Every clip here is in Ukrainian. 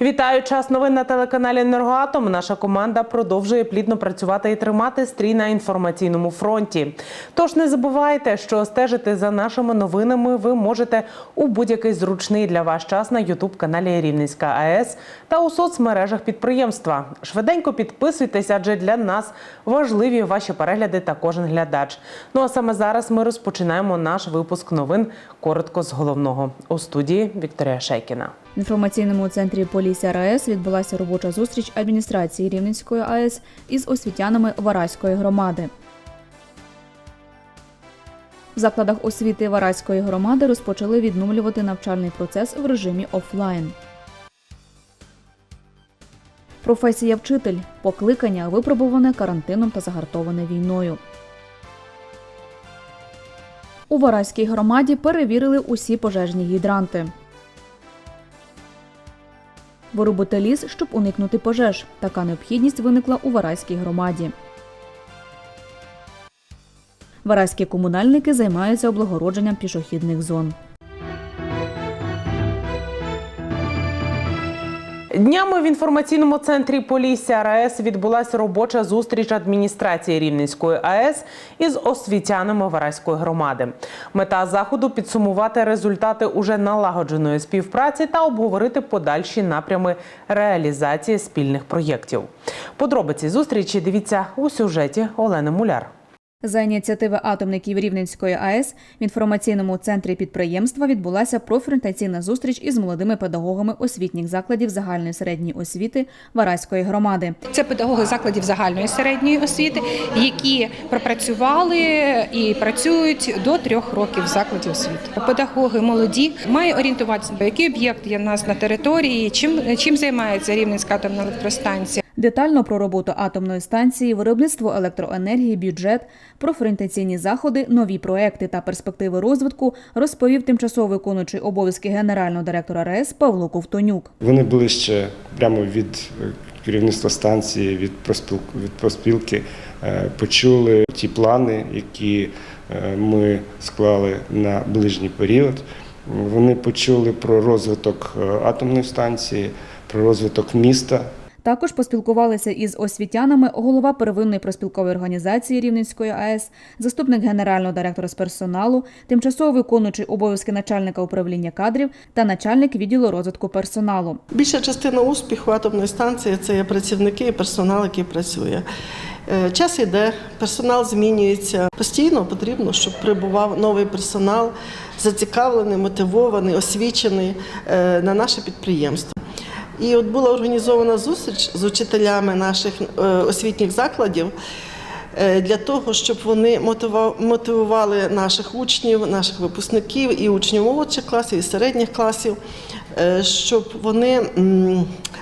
Вітаю час новин на телеканалі Енергоатом. Наша команда продовжує плідно працювати і тримати стрій на інформаційному фронті. Тож не забувайте, що стежити за нашими новинами ви можете у будь-який зручний для вас час на Ютуб каналі Рівненська АЕС та у соцмережах підприємства. Швиденько підписуйтесь, адже для нас важливі ваші перегляди та кожен глядач. Ну а саме зараз ми розпочинаємо наш випуск новин коротко з головного у студії Вікторія Шейкіна. В інформаційному центрі Полісся РаЕС відбулася робоча зустріч адміністрації Рівненської АЕС із освітянами Вараської громади. В закладах освіти Вараської громади розпочали відновлювати навчальний процес в режимі офлайн. Професія вчитель покликання випробуване карантином та загартоване війною. У Вараській громаді перевірили усі пожежні гідранти. Вирубити ліс, щоб уникнути пожеж. Така необхідність виникла у Варайській громаді. Варайські комунальники займаються облагородженням пішохідних зон. Днями в інформаційному центрі Полісся РаЕС відбулася робоча зустріч адміністрації Рівненської АЕС із освітянами Вараської громади. Мета заходу підсумувати результати уже налагодженої співпраці та обговорити подальші напрями реалізації спільних проєктів. Подробиці зустрічі дивіться у сюжеті Олени Муляр. За ініціативи атомників Рівненської АЕС в інформаційному центрі підприємства відбулася профорієнтаційна зустріч із молодими педагогами освітніх закладів загальної середньої освіти Вараської громади. Це педагоги закладів загальної середньої освіти, які пропрацювали і працюють до трьох років в закладі освіти. Педагоги молоді мають орієнтуватися, який об'єкт є в нас на території, чим чим займається Рівненська атомна електростанція. Детально про роботу атомної станції, виробництво електроенергії, бюджет, профорієнтаційні заходи, нові проекти та перспективи розвитку розповів тимчасово виконуючий обов'язки генерального директора РАЕС Павло Ковтонюк. Вони ближче прямо від е, керівництва станції, від проспілки, від проспілки е, почули ті плани, які е, ми склали на ближній період. Вони почули про розвиток атомної станції, про розвиток міста. Також поспілкувалися із освітянами голова первинної проспілкової організації Рівненської АЕС, заступник генерального директора з персоналу, тимчасово виконуючий обов'язки начальника управління кадрів та начальник відділу розвитку персоналу. Більша частина успіху атомної станції це є працівники і персонал, який працює. Е, Час іде, персонал змінюється. Постійно потрібно, щоб прибував новий персонал, зацікавлений, мотивований, освічений е, на наше підприємство. І от була організована зустріч з учителями наших е, освітніх закладів е, для того, щоб вони мотивували наших учнів, наших випускників і учнів молодших класів, і середніх класів, е, щоб вони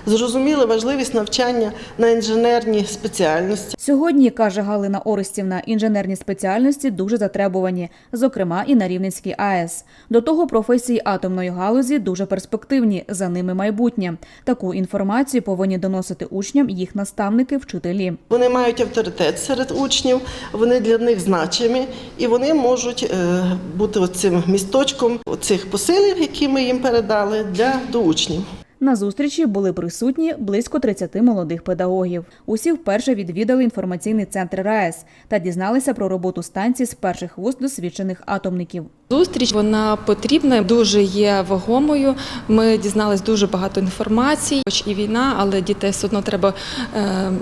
зрозуміли важливість навчання на інженерній спеціальності. Сьогодні, каже Галина Орестівна, інженерні спеціальності дуже затребувані, зокрема і на Рівненській АЕС. До того професії атомної галузі дуже перспективні, за ними майбутнє. Таку інформацію повинні доносити учням їх наставники, вчителі. Вони мають авторитет серед учнів, вони для них значимі, і вони можуть е, бути цим місточком цих посилів, які ми їм передали для до учнів. На зустрічі були присутні близько 30 молодих педагогів. Усі вперше відвідали інформаційний центр РаЕС та дізналися про роботу станції з перших вуст досвідчених атомників. Зустріч вона потрібна, дуже є вагомою. Ми дізналися дуже багато інформації, хоч і війна, але дітей все одно треба е,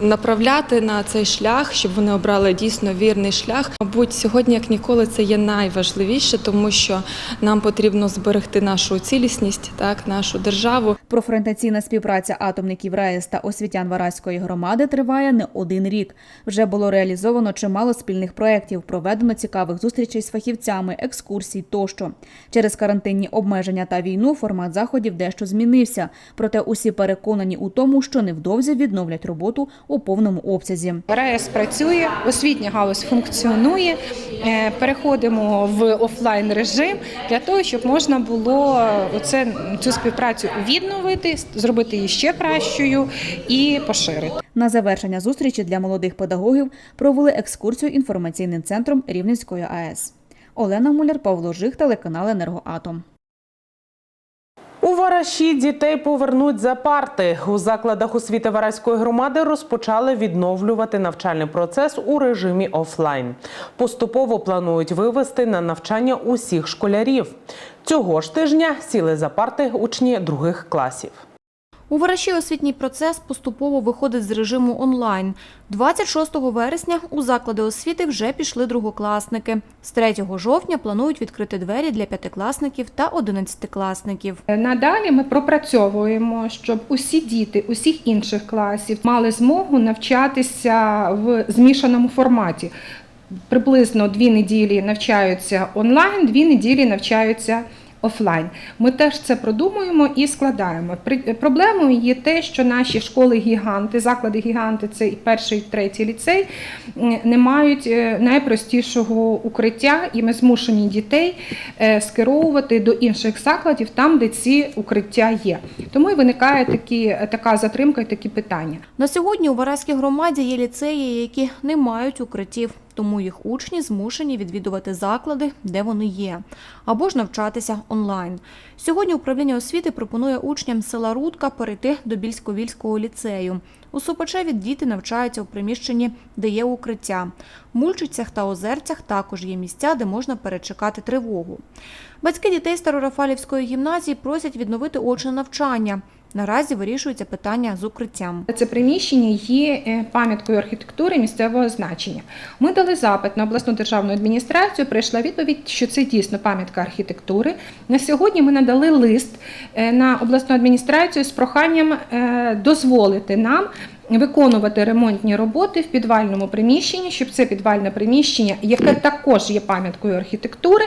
направляти на цей шлях, щоб вони обрали дійсно вірний шлях. Мабуть, сьогодні, як ніколи, це є найважливіше, тому що нам потрібно зберегти нашу цілісність, так нашу державу. Профорієнтаційна співпраця атомників РаЕС та освітян Вараської громади триває не один рік. Вже було реалізовано чимало спільних проєктів, проведено цікавих зустрічей з фахівцями, екскурсій тощо. Через карантинні обмеження та війну формат заходів дещо змінився. Проте усі переконані у тому, що невдовзі відновлять роботу у повному обсязі. РАЕС працює, освітня галузь функціонує. Е, Переходимо в офлайн режим для того, щоб можна було оце, цю співпрацю відновити, зробити її ще кращою і поширити. На завершення зустрічі для молодих педагогів провели екскурсію інформаційним центром Рівненської АЕС. Олена Муляр, Павло Жих, телеканал Енергоатом. У Вараші дітей повернуть за парти. У закладах освіти Вараської громади розпочали відновлювати навчальний процес у режимі офлайн. Поступово планують вивести на навчання усіх школярів. Цього ж тижня сіли за парти учні других класів. У Вараші освітній процес поступово виходить з режиму онлайн. 26 вересня у заклади освіти вже пішли другокласники. З 3 жовтня планують відкрити двері для п'ятикласників та одинадцятикласників. Надалі ми пропрацьовуємо, щоб усі діти усіх інших класів мали змогу навчатися в змішаному форматі. Приблизно дві неділі навчаються онлайн, дві неділі навчаються офлайн. Ми теж це продумуємо і складаємо. Проблемою є те, що наші школи-гіганти, заклади-гіганти, це і перший, і третій ліцей, не мають е, найпростішого укриття, і ми змушені дітей е, скеровувати до інших закладів, там, де ці укриття є. Тому і виникає такі, така затримка і такі питання. На сьогодні у Вараській громаді є ліцеї, які не мають укриттів, тому їх учні змушені відвідувати заклади, де вони є, або ж навчатися онлайн. Сьогодні управління освіти пропонує учням села Рудка перейти до Більсько-Вільського ліцею. У Супачеві діти навчаються у приміщенні, де є укриття. В Мульчицях та Озерцях також є місця, де можна перечекати тривогу. Батьки дітей Старорафалівської гімназії просять відновити очне навчання. Наразі вирішується питання з укриттям. Це приміщення є е, пам'яткою архітектури місцевого значення. Ми дали запит на обласну державну адміністрацію. Прийшла відповідь, що це дійсно пам'ятка архітектури. На сьогодні ми надали лист е, на обласну адміністрацію з проханням е, дозволити нам. Виконувати ремонтні роботи в підвальному приміщенні, щоб це підвальне приміщення, яке також є пам'яткою архітектури,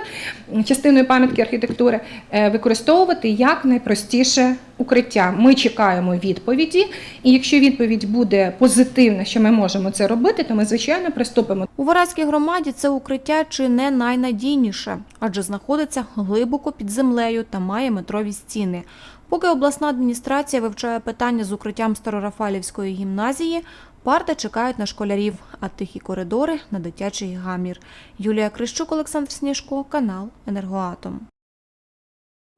частиною пам'ятки архітектури, е, використовувати як найпростіше укриття. Ми чекаємо відповіді, і якщо відповідь буде позитивна, що ми можемо це робити, то ми звичайно приступимо. У Вараській громаді це укриття чи не найнадійніше, адже знаходиться глибоко під землею та має метрові стіни. Поки обласна адміністрація вивчає питання з укриттям Старорафалівської гімназії, парти чекають на школярів, а тихі коридори на дитячий гамір. Юлія Крищук, Олександр Сніжко, канал Енергоатом.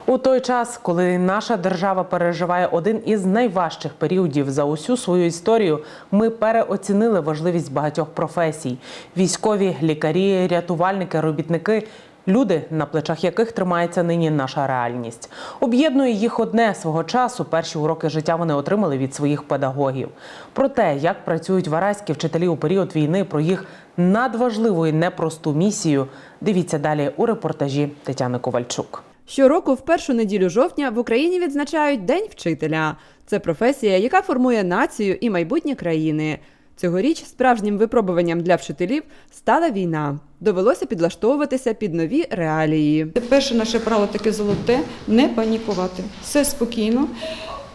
У той час, коли наша держава переживає один із найважчих періодів за усю свою історію, ми переоцінили важливість багатьох професій: військові, лікарі, рятувальники, робітники. Люди, на плечах яких тримається нині наша реальність, об'єднує їх одне свого часу. Перші уроки життя вони отримали від своїх педагогів. Про те, як працюють вараські вчителі у період війни, про їх надважливу і непросту місію. Дивіться далі у репортажі Тетяни Ковальчук. Щороку в першу неділю жовтня в Україні відзначають День вчителя. Це професія, яка формує націю і майбутнє країни. Цьогоріч справжнім випробуванням для вчителів стала війна. Довелося підлаштовуватися під нові реалії. Перше наше правило таке золоте не панікувати. Все спокійно.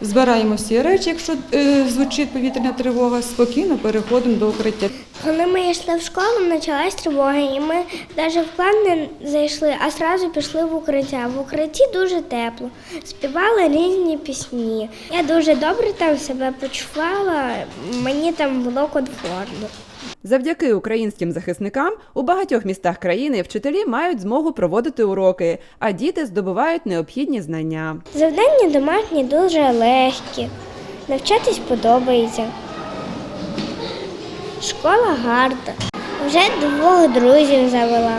Збираємо всі речі, якщо е, звучить повітряна тривога, спокійно переходимо до укриття. Коли ми йшли в школу, почалась тривога, і ми навіть в план не зайшли, а одразу пішли в укриття. В укритті дуже тепло, співали різні пісні. Я дуже добре там себе почувала, мені там було комфортно. Завдяки українським захисникам у багатьох містах країни вчителі мають змогу проводити уроки, а діти здобувають необхідні знання. Завдання домашні дуже легкі, навчатись подобається. Школа гарна. Вже двох друзів завела.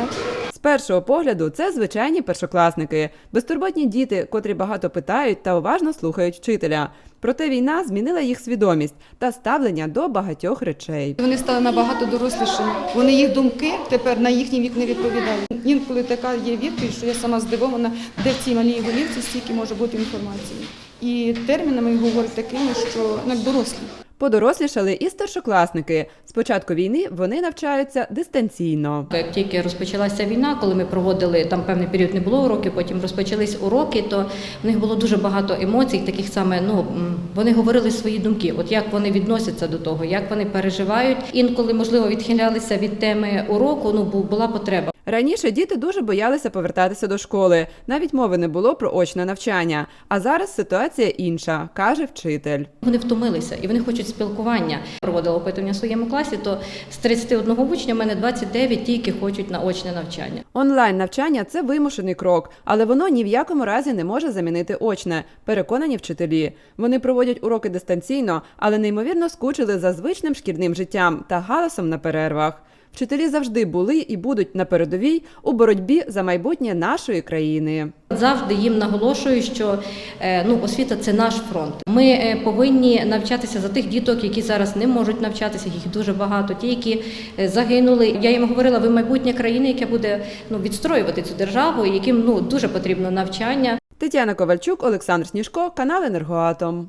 З першого погляду це звичайні першокласники, безтурботні діти, котрі багато питають та уважно слухають вчителя. Проте війна змінила їх свідомість та ставлення до багатьох речей. Вони стали набагато дорослішими. Вони їх думки тепер на їхній вік не відповідають. Інколи така є відповідь, що я сама здивована, де в цій малій голівці стільки може бути інформації. І термінами говорять такими, що ну, як дорослі. Подорослішали і старшокласники. З початку війни вони навчаються дистанційно. Як тільки розпочалася війна, коли ми проводили там певний період не було уроків, потім розпочались уроки, то в них було дуже багато емоцій, таких саме ну вони говорили свої думки, от як вони відносяться до того, як вони переживають. Інколи можливо відхилялися від теми уроку. Ну бу- була потреба. Раніше діти дуже боялися повертатися до школи, навіть мови не було про очне навчання. А зараз ситуація інша, каже вчитель. Вони втомилися і вони хочуть спілкування. Проводила опитування в своєму класі, то з 31 учня в мене 29 тільки хочуть на очне навчання. Онлайн навчання це вимушений крок, але воно ні в якому разі не може замінити очне. Переконані вчителі. Вони проводять уроки дистанційно, але неймовірно скучили за звичним шкільним життям та галасом на перервах. Вчителі завжди були і будуть на передовій у боротьбі за майбутнє нашої країни. Завжди їм наголошую, що е, ну, освіта це наш фронт. Ми е, повинні навчатися за тих діток, які зараз не можуть навчатися. Їх дуже багато. Ті, які е, загинули. Я їм говорила, ви майбутнє країни, яке буде ну, відстроювати цю державу, яким ну дуже потрібно навчання. Тетяна Ковальчук, Олександр Сніжко, канал Енергоатом.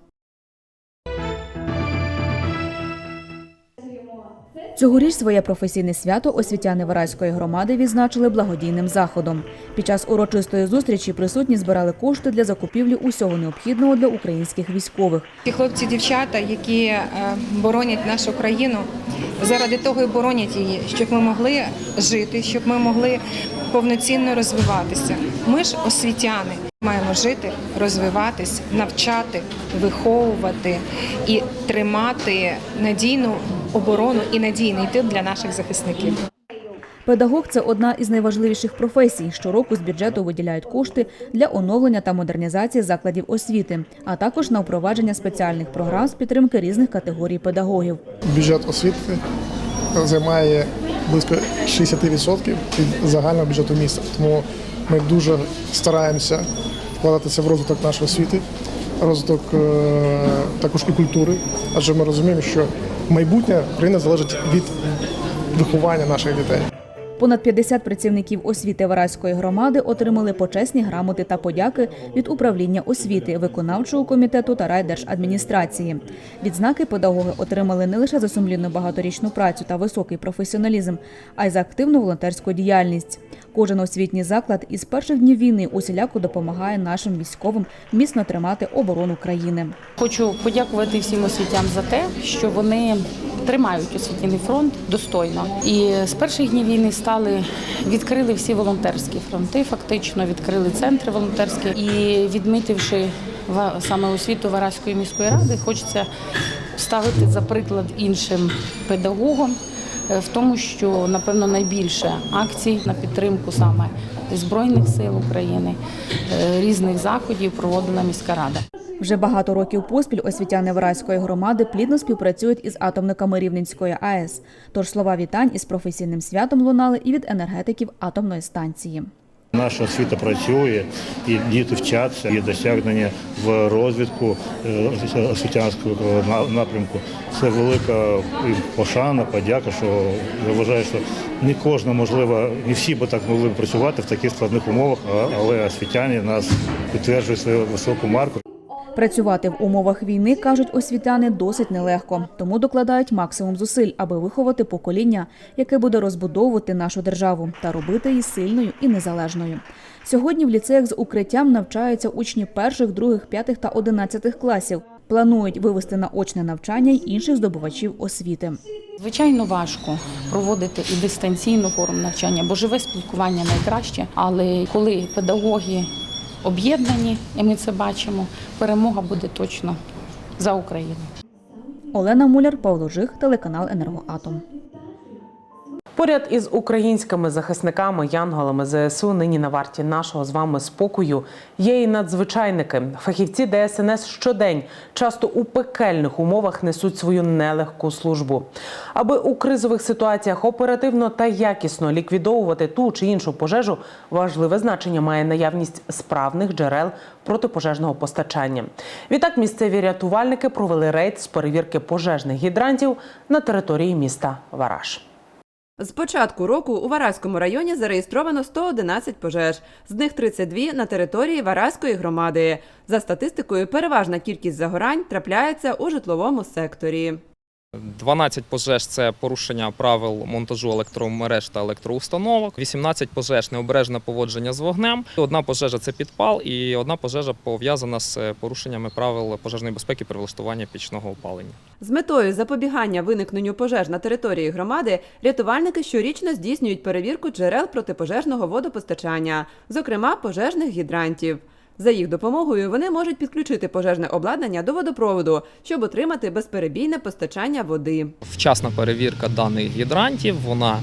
Цьогоріч своє професійне свято освітяни Вараської громади відзначили благодійним заходом. Під час урочистої зустрічі присутні збирали кошти для закупівлі усього необхідного для українських військових. Ті хлопці, дівчата, які е, боронять нашу країну, заради того і боронять її, щоб ми могли жити, щоб ми могли повноцінно розвиватися. Ми ж освітяни. Маємо жити, розвиватись, навчати, виховувати і тримати надійну оборону і надійний тил для наших захисників. Педагог це одна із найважливіших професій. Щороку з бюджету виділяють кошти для оновлення та модернізації закладів освіти, а також на впровадження спеціальних програм з підтримки різних категорій педагогів. бюджет освіти займає близько 60% від загального бюджету міста. Тому ми дуже стараємося вкладатися в розвиток нашої освіти, розвиток е, також і культури, адже ми розуміємо, що майбутнє країни залежить від виховання наших дітей. Понад 50 працівників освіти Вараської громади отримали почесні грамоти та подяки від управління освіти, виконавчого комітету та райдержадміністрації. Відзнаки педагоги отримали не лише за сумлінну багаторічну працю та високий професіоналізм, а й за активну волонтерську діяльність. Кожен освітній заклад із перших днів війни усіляко допомагає нашим військовим міцно тримати оборону країни. Хочу подякувати всім освітям за те, що вони тримають освітній фронт достойно. І з перших днів війни стали відкрили всі волонтерські фронти, фактично відкрили центри волонтерські і відмітивши саме освіту Вараської міської ради, хочеться ставити за приклад іншим педагогам. Е, В тому, що напевно найбільше акцій на підтримку саме збройних сил України, е, різних заходів проводила міська рада. Вже багато років поспіль освітяни Вараської громади плідно співпрацюють із атомниками Рівненської АЕС. Тож слова вітань із професійним святом лунали і від енергетиків атомної станції. Наша освіта працює, і діти вчаться, і досягнення в розвитку е, освітянського напрямку. Це велика пошана, подяка, що я вважаю, що не кожна, можливо, не всі би так могли працювати в таких складних умовах, але освітяни нас підтверджують свою високу марку. Працювати в умовах війни, кажуть освітяни, досить нелегко, тому докладають максимум зусиль, аби виховати покоління, яке буде розбудовувати нашу державу та робити її сильною і незалежною. Сьогодні в ліцеях з укриттям навчаються учні перших, других, п'ятих та одинадцятих класів. Планують вивести на очне навчання й інших здобувачів освіти. Звичайно, важко проводити і дистанційну форму навчання, бо живе спілкування найкраще. Але коли педагоги об'єднані, і ми це бачимо, перемога буде точно за Україну. Олена Муляр, Павло Жих, телеканал Енергоатом. Поряд із українськими захисниками, янголами ЗСУ, нині на варті нашого з вами спокою є і надзвичайники. Фахівці ДСНС щодень, часто у пекельних умовах, несуть свою нелегку службу. Аби у кризових ситуаціях оперативно та якісно ліквідовувати ту чи іншу пожежу, важливе значення має наявність справних джерел протипожежного постачання. Відтак місцеві рятувальники провели рейд з перевірки пожежних гідрантів на території міста Вараш. З початку року у Вараському районі зареєстровано 111 пожеж, з них 32 на території Вараської громади. За статистикою, переважна кількість загорань трапляється у житловому секторі. 12 пожеж це порушення правил монтажу електромереж та електроустановок. 18 пожеж необережне поводження з вогнем. Одна пожежа це підпал, і одна пожежа пов'язана з порушеннями правил пожежної безпеки при влаштуванні пічного опалення. З метою запобігання виникненню пожеж на території громади рятувальники щорічно здійснюють перевірку джерел протипожежного водопостачання, зокрема пожежних гідрантів. За їх допомогою вони можуть підключити пожежне обладнання до водопроводу, щоб отримати безперебійне постачання води. Вчасна перевірка даних гідрантів вона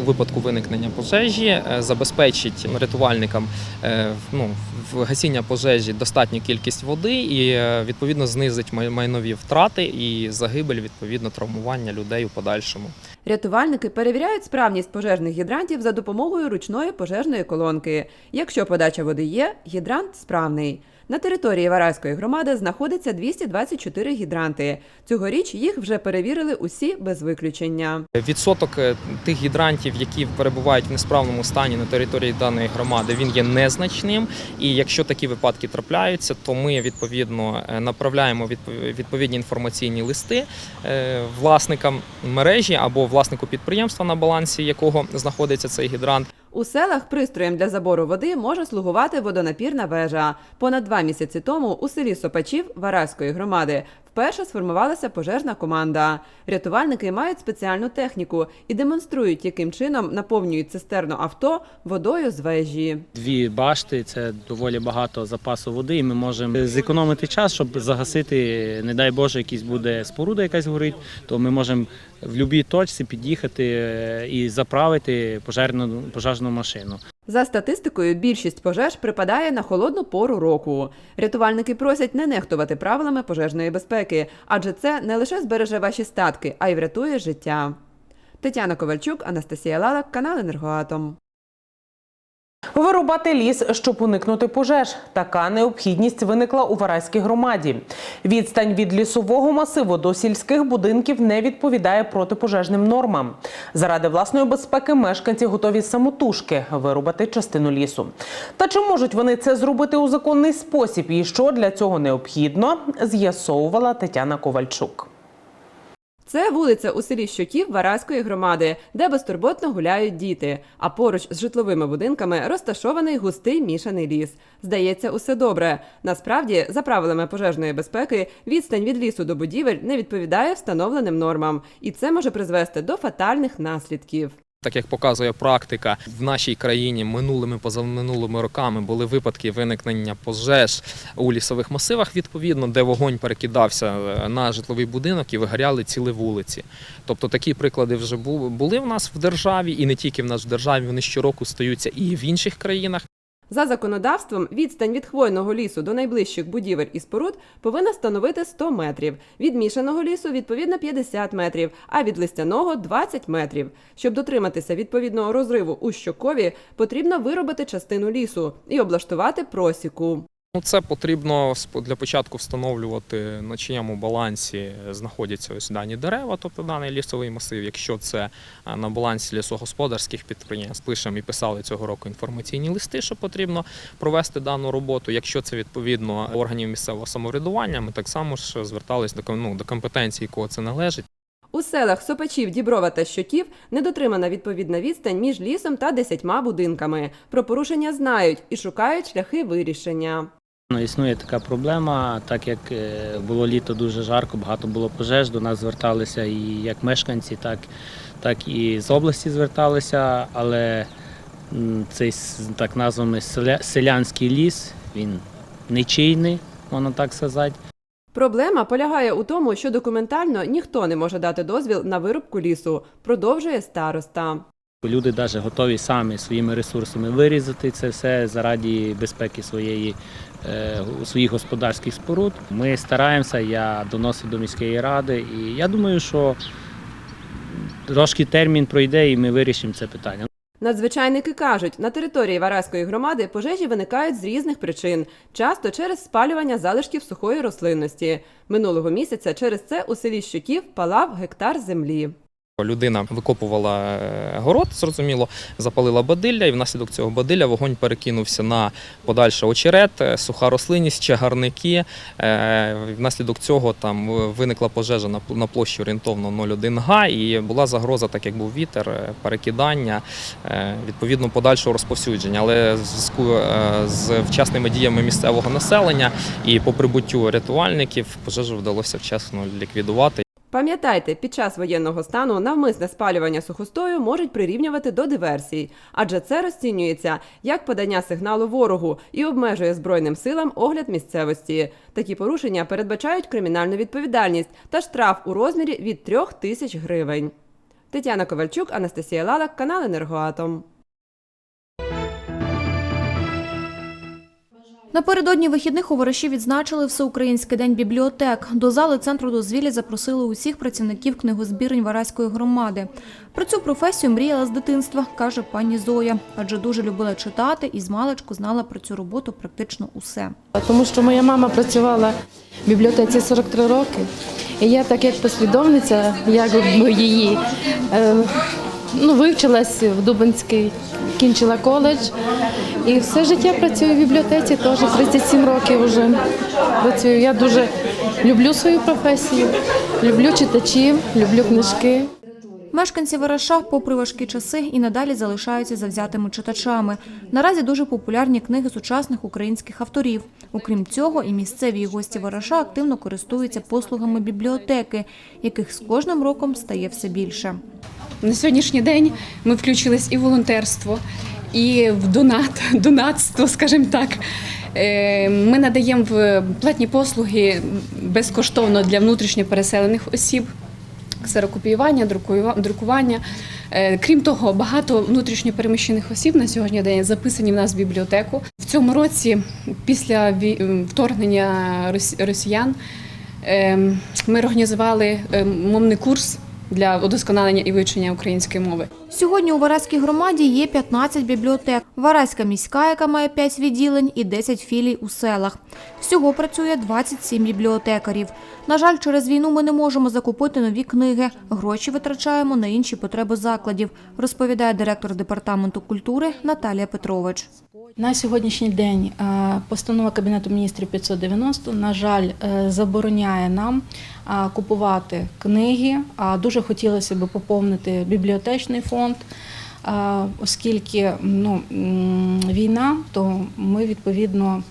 у випадку виникнення пожежі е, забезпечить рятувальникам е, ну, в гасіння пожежі достатню кількість води і е, відповідно знизить майнові втрати і загибель, відповідно травмування людей у подальшому. Рятувальники перевіряють справність пожежних гідрантів за допомогою ручної пожежної колонки. Якщо подача води є, гідрант справний. На території Вараської громади знаходиться 224 гідранти. Цьогоріч їх вже перевірили усі без виключення. Відсоток е, тих гідрантів, які перебувають в несправному стані на території даної громади, він є незначним. І якщо такі випадки трапляються, то ми відповідно е, направляємо відповідні інформаційні листи е, власникам мережі або власнику підприємства, на балансі якого знаходиться цей гідрант. У селах пристроєм для забору води може слугувати водонапірна вежа. Понад два місяці тому у селі Сопачів Вараської громади вперше сформувалася пожежна команда. Рятувальники мають спеціальну техніку і демонструють, яким чином наповнюють цистерну авто водою з вежі. Дві башти це доволі багато запасу води, і ми можемо зекономити час, щоб загасити, не дай Боже, якась буде споруда, якась горить, то ми можемо в будь-якій точці під'їхати е, і заправити пожежну, пожежну машину. За статистикою, більшість пожеж припадає на холодну пору року. Рятувальники просять не нехтувати правилами пожежної безпеки, адже це не лише збереже ваші статки, а й врятує життя. Тетяна Ковальчук, Анастасія Лалак, канал Енергоатом. Вирубати ліс, щоб уникнути пожеж. Така необхідність виникла у Вараській громаді. Відстань від лісового масиву до сільських будинків не відповідає протипожежним нормам. Заради власної безпеки мешканці готові самотужки вирубати частину лісу. Та чи можуть вони це зробити у законний спосіб і що для цього необхідно, з'ясовувала Тетяна Ковальчук. Це вулиця у селі Щоків Вараської громади, де безтурботно гуляють діти. А поруч з житловими будинками розташований густий мішаний ліс. Здається, усе добре. Насправді, за правилами пожежної безпеки, відстань від лісу до будівель не відповідає встановленим нормам, і це може призвести до фатальних наслідків. Так як показує практика, в нашій країні минулими позаминулими роками були випадки виникнення пожеж у лісових масивах, відповідно, де вогонь перекидався е, на житловий будинок і вигоряли цілі вулиці. Тобто такі приклади вже були в нас в державі, і не тільки в нас в державі, вони щороку стаються і в інших країнах. За законодавством, відстань від хвойного лісу до найближчих будівель і споруд повинна становити 100 метрів. Від мішаного лісу відповідно 50 метрів, а від листяного 20 метрів. Щоб дотриматися відповідного розриву у щокові, потрібно виробити частину лісу і облаштувати просіку. Ну, це потрібно для початку встановлювати на чиєму балансі знаходяться ось дані дерева, тобто даний лісовий масив. Якщо це е, на балансі лісогосподарських підприємств, пишемо і писали цього року інформаційні листи, що потрібно провести дану роботу. Якщо це відповідно органів місцевого самоврядування, ми так само ж звертались до ну, до компетенції, кого це належить. У селах Сопачів, Діброва та Щоків не дотримана відповідна відстань між лісом та десятьма будинками. Про порушення знають і шукають шляхи вирішення. Ну, Існує така проблема, так як е, було літо дуже жарко, багато було пожеж, до нас зверталися і як мешканці, так, так і з області зверталися, але цей так названий селянський ліс, він нечийний, можна так сказати. Проблема полягає у тому, що документально ніхто не може дати дозвіл на вирубку лісу, продовжує староста. Люди навіть готові самі своїми ресурсами вирізати це все заради безпеки своєї, своїх господарських споруд. Ми стараємося, я доносив до міської ради, і я думаю, що трошки термін пройде і ми вирішимо це питання. Надзвичайники кажуть, на території Вараської громади пожежі виникають з різних причин, часто через спалювання залишків сухої рослинності. Минулого місяця через це у селі Щуків палав гектар землі. Людина викопувала е, город, зрозуміло, запалила бадилля, і внаслідок цього бадилля вогонь перекинувся на подальше очерет, е, суха рослинність, чагарники. Е, Внаслідок цього там виникла пожежа на площі орієнтовно 0,1 га, і була загроза, так як був вітер, перекидання, відповідно подальшого розповсюдження. Але в зв'язку з вчасними діями місцевого населення і по прибуттю рятувальників пожежу вдалося вчасно ліквідувати. Пам'ятайте, під час воєнного стану навмисне спалювання сухостою можуть прирівнювати до диверсій, адже це розцінюється як подання сигналу ворогу і обмежує збройним силам огляд місцевості. Такі порушення передбачають кримінальну відповідальність та штраф у розмірі від трьох тисяч гривень. Тетяна Ковальчук, Анастасія Лалак, канал Енергоатом. Напередодні вихідних у Вараші відзначили Всеукраїнський день бібліотек. До зали центру дозвілля запросили усіх працівників книгозбірень Вараської громади. Про цю професію мріяла з дитинства, каже пані Зоя, адже дуже любила читати і з маличку знала про цю роботу практично усе. Тому що моя мама працювала в бібліотеці 43 роки. І я так як послідовниця, як її е, ну, вивчилась в Дубинський, кінчила коледж. І все життя працюю в бібліотеці, теж 37 років вже працюю. Я дуже люблю свою професію, люблю читачів, люблю книжки. Мешканці Вараша, попри важкі часи, і надалі залишаються завзятими читачами. Наразі дуже популярні книги сучасних українських авторів. Окрім цього, і місцеві гості Вараша активно користуються послугами бібліотеки, яких з кожним роком стає все більше. На сьогоднішній день ми включились і в волонтерство, і в донат, донатство, скажімо так. Е, Ми надаємо платні послуги безкоштовно для внутрішньо переселених осіб. Ксерокопіювання, друкування. Е, Крім того, багато внутрішньо переміщених осіб на сьогодні день записані в нас в бібліотеку. В цьому році, після вторгнення рос- росіян, е, ми організували е, мовний курс для удосконалення і вивчення української мови. Сьогодні у Вараській громаді є 15 бібліотек. Вараська міська, яка має 5 відділень, і 10 філій у селах. Всього працює 27 бібліотекарів. На жаль, через війну ми не можемо закупити нові книги. Гроші витрачаємо на інші потреби закладів, розповідає директор департаменту культури Наталія Петрович. На сьогоднішній день е, постанова Кабінету міністрів 590, на жаль, е, забороняє нам купувати книги. А Дуже хотілося б поповнити бібліотечний фонд, оскільки ну, війна, то ми відповідно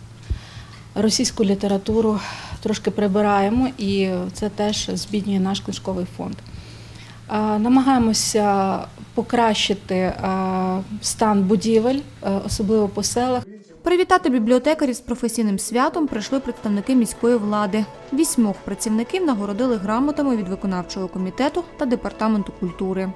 російську літературу трошки прибираємо, і це теж збіднює наш книжковий фонд. Намагаємося покращити стан будівель, е, особливо по селах. Привітати бібліотекарів з професійним святом прийшли представники міської влади. Вісьмох працівників нагородили грамотами від виконавчого комітету та департаменту культури.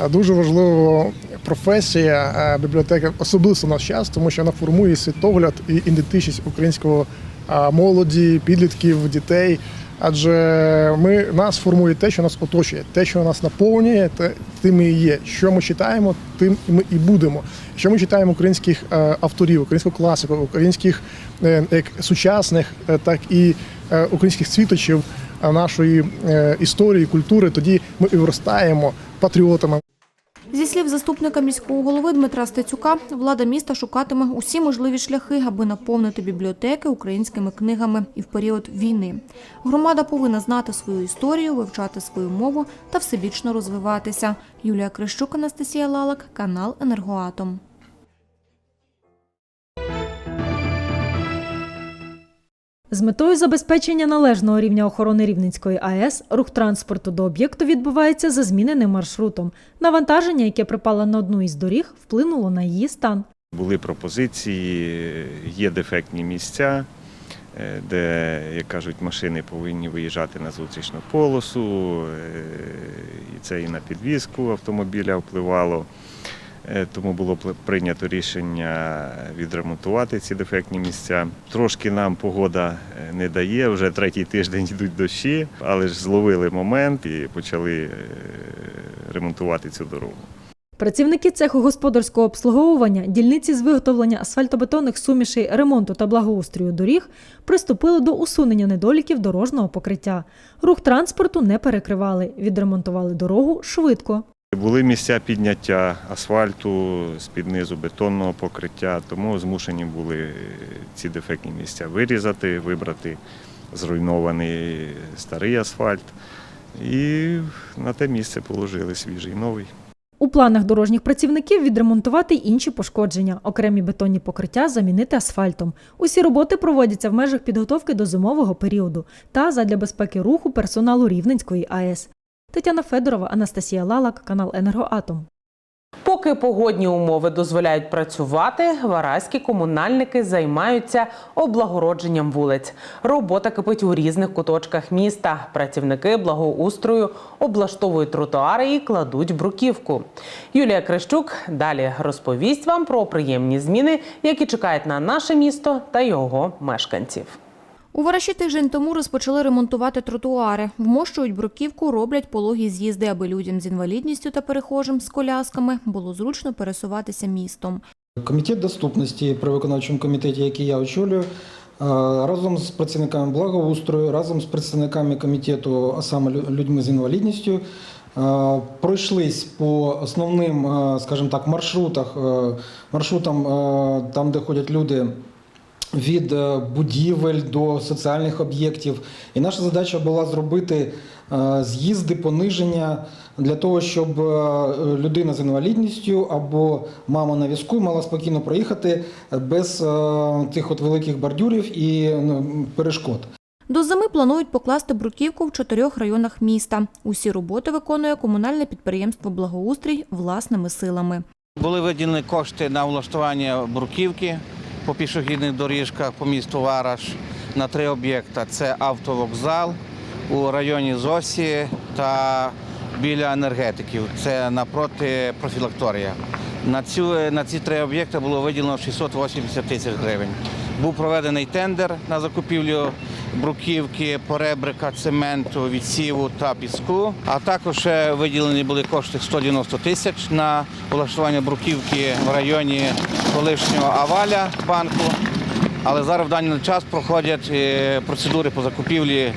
Е, Дуже важлива професія е, бібліотека, особисто в наш час, тому що вона формує світогляд і ідентичність українського е, молоді, підлітків, дітей. Адже ми нас формує те, що нас оточує, те, що нас наповнює, те тим і є. Що ми читаємо, тим ми і будемо. Що ми читаємо українських е, авторів, українську класику, українських е, як сучасних, е, так і українських світочів нашої історії, культури, тоді ми і виростаємо патріотами. Зі слів заступника міського голови Дмитра Стецюка, влада міста шукатиме усі можливі шляхи, аби наповнити бібліотеки українськими книгами і в період війни. Громада повинна знати свою історію, вивчати свою мову та всебічно розвиватися. Юлія Крищук, Анастасія Лалак, канал Енергоатом. З метою забезпечення належного рівня охорони Рівненської АЕС рух транспорту до об'єкту відбувається за зміненим маршрутом. Навантаження, яке припало на одну із доріг, вплинуло на її стан. Були пропозиції, є дефектні місця, е, де, як кажуть, машини повинні виїжджати на зустрічну полосу, е, і це і на підвізку автомобіля впливало. Е, Тому було прийнято рішення відремонтувати ці дефектні місця. Трошки нам погода е, не дає, вже третій тиждень йдуть дощі, але ж зловили момент і почали е, ремонтувати цю дорогу. Працівники цеху господарського обслуговування, дільниці з виготовлення асфальтобетонних сумішей, ремонту та благоустрою доріг приступили до усунення недоліків дорожнього покриття. Рух транспорту не перекривали, відремонтували дорогу швидко. Були місця підняття асфальту з-під низу бетонного покриття, тому змушені були ці дефектні місця вирізати, вибрати зруйнований старий асфальт і на те місце положили свіжий новий. У планах дорожніх працівників відремонтувати інші пошкодження, окремі бетонні покриття замінити асфальтом. Усі роботи проводяться в межах підготовки до зимового періоду та задля безпеки руху персоналу Рівненської АЕС. Тетяна Федорова, Анастасія Лалак, канал Енергоатом. Поки погодні умови дозволяють працювати, вараські комунальники займаються облагородженням вулиць. Робота кипить у різних куточках міста. Працівники благоустрою облаштовують тротуари і кладуть бруківку. Юлія Крищук далі розповість вам про приємні зміни, які чекають на наше місто та його мешканців. У Вараші тиждень тому розпочали ремонтувати тротуари. Вмощують бруківку, роблять пологі з'їзди, аби людям з інвалідністю та перехожим з колясками було зручно пересуватися містом. Комітет доступності при виконавчому комітеті, який я очолюю, е, разом з працівниками благоустрою, разом з представниками комітету, а саме людьми з інвалідністю, е, пройшлись по основним, е, скажімо так, маршрутах, маршрутам, там, де ходять люди. Від е, будівель до соціальних об'єктів, і наша задача була зробити е, з'їзди, пониження для того, щоб е, людина з інвалідністю або мама на візку мала спокійно проїхати без тих от великих бордюрів і ну, перешкод. До зими планують покласти бруківку в чотирьох районах міста. Усі роботи виконує комунальне підприємство Благоустрій власними силами. Були виділені кошти на влаштування бруківки по пішохідних доріжках по місту Вараш на три об'єкта: це автовокзал у районі Зосі та біля енергетиків. Це напроти профілакторія. На, цю, на ці три об'єкти було виділено 680 тисяч гривень. Був проведений тендер на закупівлю бруківки, поребрика, цементу, відсіву та піску. А також виділені були кошти 190 тисяч на влаштування бруківки в районі колишнього Аваля банку. Але зараз в даний час проходять е, процедури по закупівлі е,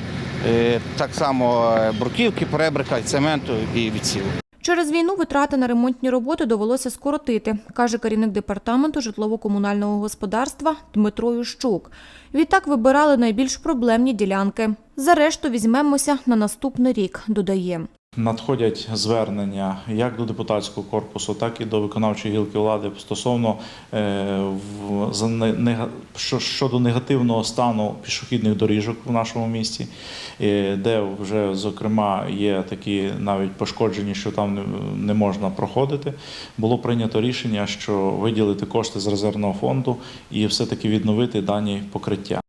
так само е, бруківки, перебрика, цементу і відсіву. Через війну витрати на ремонтні роботи довелося скоротити, каже керівник департаменту житлово-комунального господарства Дмитро Ющук. Відтак вибирали найбільш проблемні ділянки. За решту візьмемося на наступний рік, додає. Надходять звернення як до депутатського корпусу, так і до виконавчої гілки влади стосовно е, щодо негативного стану пішохідних доріжок в нашому місті, е, де вже зокрема є такі навіть пошкоджені, що там не- можна проходити. Було прийнято рішення, що виділити кошти з резервного фонду і все-таки відновити дані покриття.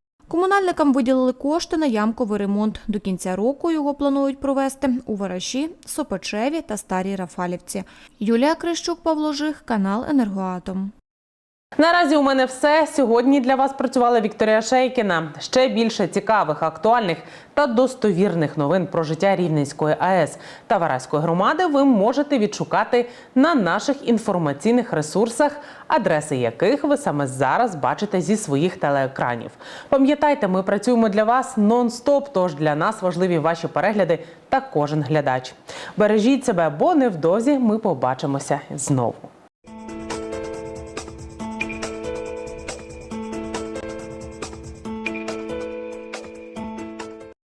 Комунальникам виділили кошти на ямковий ремонт. До кінця року його планують провести у Вараші, Сопачеві та Старій Рафалівці. Юлія Крищук, Павло Жих, канал Енергоатом. Наразі у мене все. Сьогодні для вас працювала Вікторія Шейкіна. Ще більше цікавих, актуальних та достовірних новин про життя Рівненської АЕС та Вараської громади ви можете відшукати на наших інформаційних ресурсах, адреси яких ви саме зараз бачите зі своїх телеекранів. Пам'ятайте, ми працюємо для вас нон-стоп, тож для нас важливі ваші перегляди та кожен глядач. Бережіть себе, бо невдовзі ми побачимося знову.